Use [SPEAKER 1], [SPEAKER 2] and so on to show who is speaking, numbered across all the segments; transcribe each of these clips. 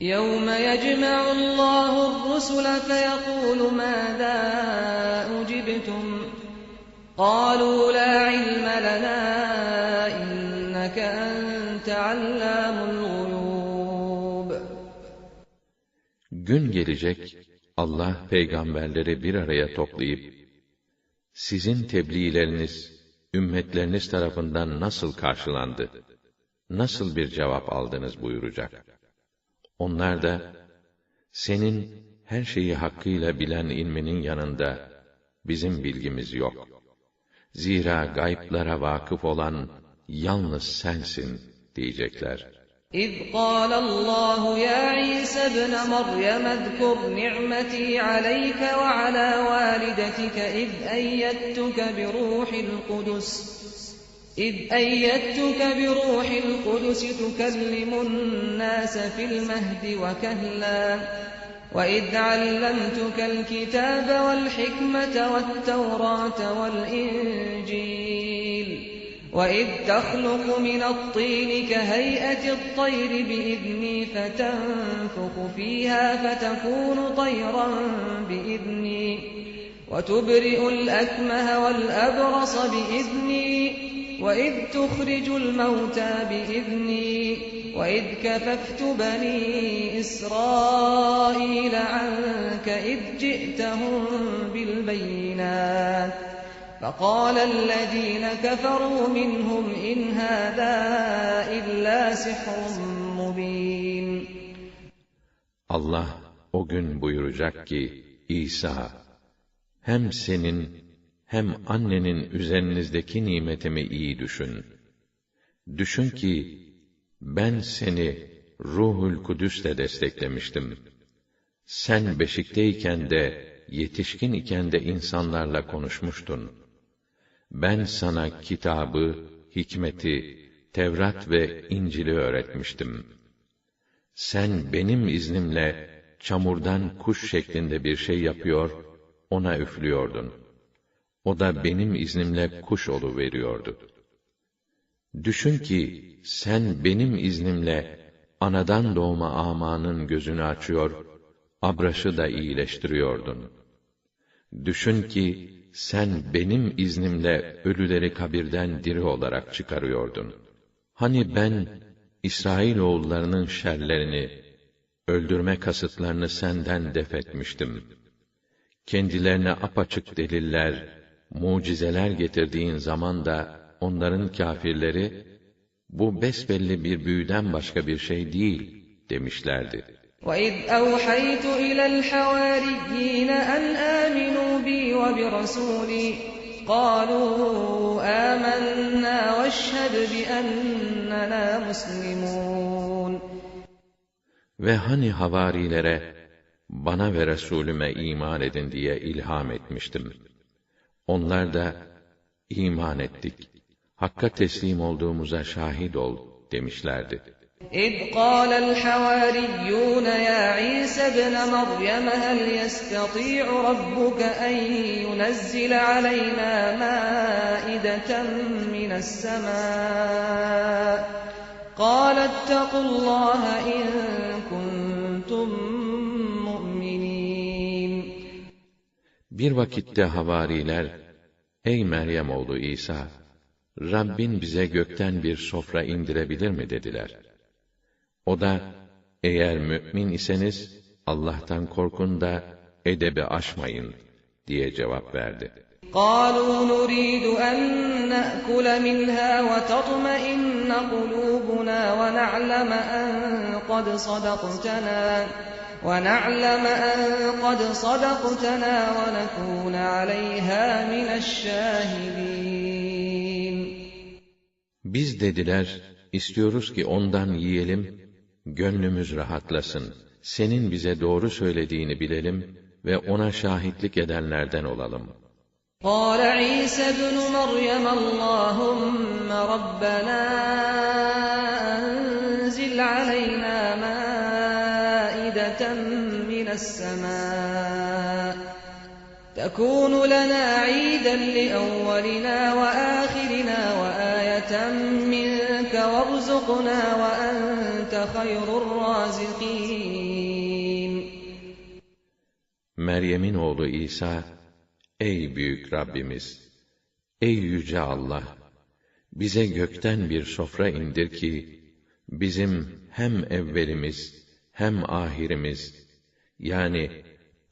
[SPEAKER 1] يَوْمَ يَجْمَعُ اللّٰهُ الرُّسُلَ فَيَقُولُ مَاذَا أُجِبْتُمْ قَالُوا لَا عِلْمَ لَنَا إِنَّكَ أَنْتَ عَلَّامُ الْغُيُوبِ
[SPEAKER 2] Gün gelecek, Allah peygamberleri bir araya toplayıp, sizin tebliğleriniz, ümmetleriniz tarafından nasıl karşılandı, nasıl bir cevap aldınız buyuracak. Onlar da, senin her şeyi hakkıyla bilen ilminin yanında, bizim bilgimiz yok. Zira gayplara vakıf olan yalnız sensin diyecekler.
[SPEAKER 1] إِذْ قَالَ اللّٰهُ يَا عِيسَى ابْنَ مَرْيَمَ اذْكُرْ نِعْمَتِي عَلَيْكَ وَعَلَى وَالِدَتِكَ إِذْ أَيَّدتُّكَ بِرُوحِ الْقُدُسِ إِذْ أَيَّدتُّكَ بِرُوحِ الْقُدُسِ تُكَلِّمُ النَّاسَ فِي الْمَهْدِ وَكَهْلًا. وَإِذْ عَلَّمْتُكَ الْكِتَابَ وَالْحِكْمَةَ وَالتَّوْرَاةَ وَالْإِنْجِيلَ. وَإِذْ تَخْلُقُ مِنَ الطِّينِ كَهَيْئَةِ الطَّيْرِ بِإِذْنِي فَتَنفُخُ فِيهَا فَتَكُونُ طَيْرًا بِإِذْنِي. وَتُبْرِئُ الْأَكْمَهَ وَالْأَبْرَصَ بِإِذْنِي. وَإِذْ تُخْرِجُ الْمَوْتَى بِإِذْنِي. وَإِذْ كَفَفْتُ بَنِي إِسْرَائِيلَ عَنكَ إِذْ جِئْتَهُم بِالْبَيِّنَاتِ فَقَالَ الَّذِينَ كَفَرُوا مِنْهُمْ إِنْ هَذَا إِلَّا سِحْرٌ مُّبِينٌ
[SPEAKER 2] Allah o gün buyuracak ki, İsa, hem senin hem annenin üzerinizdeki nimetimi iyi düşün. Düşün ki, ben seni Ruhul Kudüs'le desteklemiştim. Sen beşikteyken de, yetişkin iken de insanlarla konuşmuştun. Ben sana kitabı, hikmeti, Tevrat ve İncil'i öğretmiştim. Sen benim iznimle çamurdan kuş şeklinde bir şey yapıyor, ona üflüyordun. O da benim iznimle kuş veriyordu. Düşün ki sen benim iznimle anadan doğma amanın gözünü açıyor, abraşı da iyileştiriyordun. Düşün ki sen benim iznimle ölüleri kabirden diri olarak çıkarıyordun. Hani ben İsrail oğullarının şerlerini, öldürme kasıtlarını senden def etmiştim. Kendilerine apaçık deliller, mucizeler getirdiğin zaman da onların kâfirleri bu besbelli bir büyüden başka bir şey değil demişlerdi.
[SPEAKER 1] وَإِذْ أَوْحَيْتُ إِلَى الْحَوَارِيِّينَ أَنْ آمِنُوا بِي وَبِرَسُولِي قَالُوا آمَنَّا وَاشْهَدْ بِأَنَّنَا مُسْلِمُونَ
[SPEAKER 2] Ve hani havarilere bana ve Resulüme iman edin diye ilham etmiştim. Onlar da iman ettik. Hakka teslim olduğumuza şahit ol demişlerdi.
[SPEAKER 1] إذ قال الحواريون يا عيسى ابن مريم هل يستطيع ربك أن ينزل علينا مائدة من السماء قال اتقوا الله إن كنتم مؤمنين
[SPEAKER 2] Bir vakitte havariler, Ey Meryem oğlu İsa, Rabbin bize gökten bir sofra indirebilir mi dediler. O da, eğer mümin iseniz, Allah'tan korkun da edebi aşmayın, diye cevap verdi.
[SPEAKER 1] قالوا نريد أن نأكل منها وتطمئن قلوبنا ونعلم أن قد صدقتنا ونعلم أن قد صدقتنا ونكون عليها من الشاهدين
[SPEAKER 2] Biz dediler, istiyoruz ki ondan yiyelim, gönlümüz rahatlasın. Senin bize doğru söylediğini bilelim ve ona şahitlik edenlerden olalım.
[SPEAKER 1] قال عيسى ابن مريم اللهم ربنا أنزل علينا مائدة من السماء تكون لنا عيدا لأولنا وآخرنا رَزَقْتَنَا وَاَنْتَ خَيْرُ الرَّازِقِينَ
[SPEAKER 2] Meryem'in oğlu İsa, Ey büyük Rabbimiz! Ey yüce Allah! Bize gökten bir sofra indir ki, bizim hem evvelimiz, hem ahirimiz, yani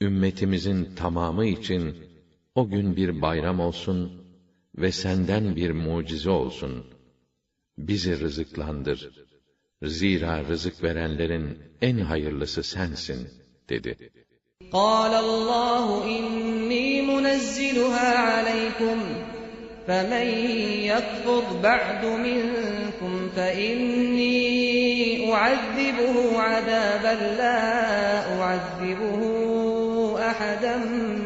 [SPEAKER 2] ümmetimizin tamamı için o gün bir bayram olsun ve senden bir mucize olsun.'' Bizi rızıklandır. Zira rızık verenlerin en hayırlısı sensin, dedi.
[SPEAKER 1] قال الله إني منزلها عليكم فمن يكفر بعد منكم فإني أعذبه عذابا لا أعذبه أحدا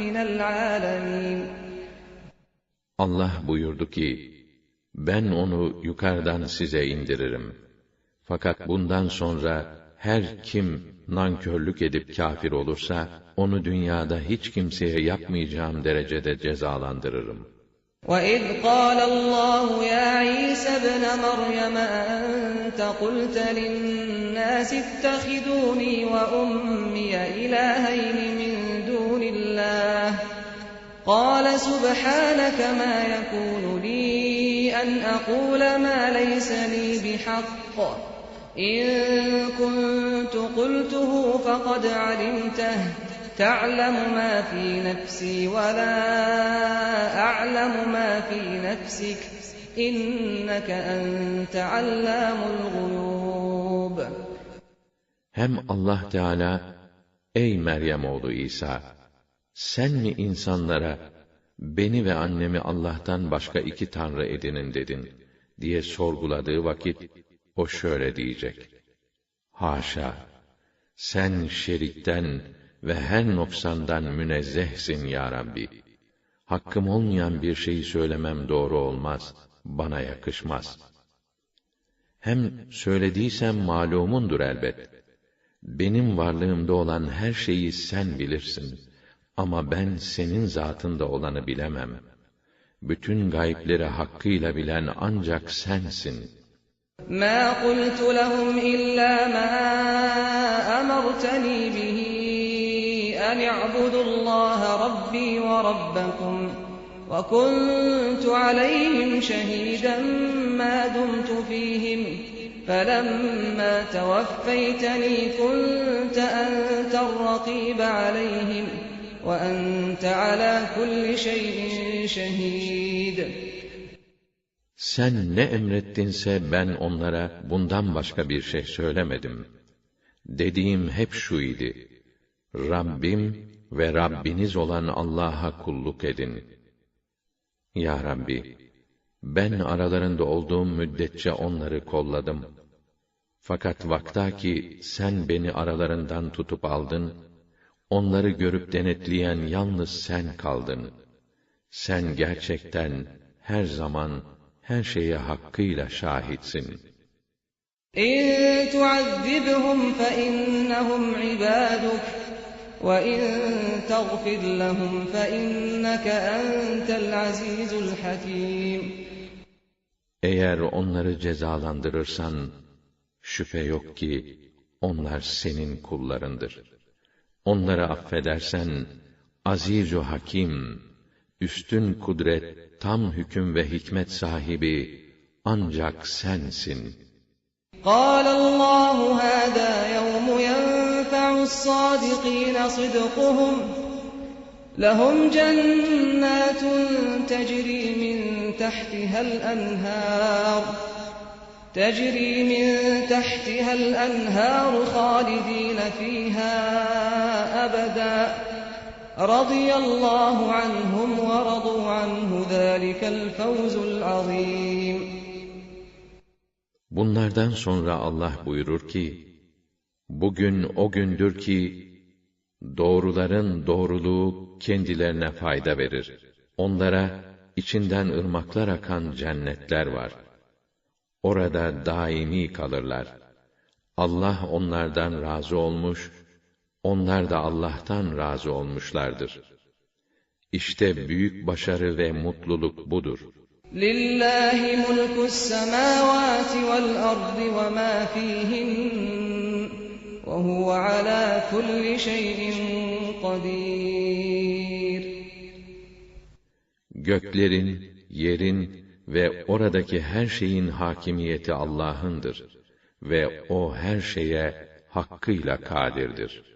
[SPEAKER 1] من العالمين
[SPEAKER 2] Allah buyurdu ki, ben onu yukarıdan size indiririm. Fakat bundan sonra her kim nankörlük edip kafir olursa, onu dünyada hiç kimseye yapmayacağım derecede cezalandırırım.
[SPEAKER 1] وَإِذْ قَالَ اللَّهُ يَا عِيسَى ابْنَ مَرْيَمَ أَأَنْتَ قُلْتَ لِلنَّاسِ اتَّخِذُونِي وَأُمِّيَ إِلَٰهَيْنِ مِن دُونِ اللَّهِ قَالَ سُبْحَانَكَ مَا يَكُونُ لِي أَنْ أَقُولَ مَا لَيْسَ لِي بِحَقٍّ. إِن كُنتُ قُلْتُهُ فَقَدْ عَلِمْتَهُ. تَعْلَمُ مَا فِي نَفْسِي وَلَا أَعْلَمُ مَا فِي نَفْسِكَ. إِنَّكَ أَنْتَ عَلَّامُ الْغُيُوبِ.
[SPEAKER 2] Hem Allah Teala, Ey Meryem oğlu İsa! Sen mi insanlara, beni ve annemi Allah'tan başka iki tanrı edinin dedin, diye sorguladığı vakit, o şöyle diyecek. Haşa! Sen şerikten ve her noksandan münezzehsin ya Rabbi. Hakkım olmayan bir şeyi söylemem doğru olmaz, bana yakışmaz. Hem söylediysem malumundur elbet. Benim varlığımda olan her şeyi sen bilirsin. Ama ben senin zatında olanı bilemem. Bütün gayipleri hakkıyla bilen ancak sensin.''
[SPEAKER 1] ما قلت لهم إلا ما أمرتني به أن اعبدوا الله ربي وربكم وكنت عليهم شهيدا ما دمت فيهم فلما توفيتني كنت أنت الرقيب عليهم وأنت على كل شيء شهيد
[SPEAKER 2] Sen ne emrettinse ben onlara bundan başka bir şey söylemedim. Dediğim hep şu idi. Rabbim ve Rabbiniz olan Allah'a kulluk edin. Ya Rabbi, ben aralarında olduğum müddetçe onları kolladım. Fakat vaktaki sen beni aralarından tutup aldın, onları görüp denetleyen yalnız sen kaldın. Sen gerçekten her zaman her şeye hakkıyla şahitsin.
[SPEAKER 1] إن تعذبهم فإنهم عبادك وإن تغفر لهم فإنك أنت العزيز الحكيم
[SPEAKER 2] Eğer onları cezalandırırsan, şüphe yok ki onlar senin kullarındır. Onları affedersen, aziz hakim, üstün kudret, tam hüküm ve hikmet sahibi ancak sensin.
[SPEAKER 1] قال الله هذا يوم ينفع الصادقين صدقهم لهم جنات تجري من تحتها الأنهار تجري من تحتها الأنهار خالدين فيها أبدا رضي الله عنهم ورضوا عنه ذلك الفوز العظيم
[SPEAKER 2] Bunlardan sonra Allah buyurur ki, Bugün o gündür ki, doğruların doğruluğu kendilerine fayda verir. Onlara içinden ırmaklar akan cennetler var. Orada daimi kalırlar. Allah onlardan razı olmuş, onlar da Allah'tan razı olmuşlardır. İşte büyük başarı ve mutluluk budur.
[SPEAKER 1] لله ملك السماوات والأرض وما فيهن وهو على كل شيء قدير
[SPEAKER 2] Göklerin, yerin ve oradaki her şeyin hakimiyeti Allah'ındır ve o her şeye hakkıyla kadirdir.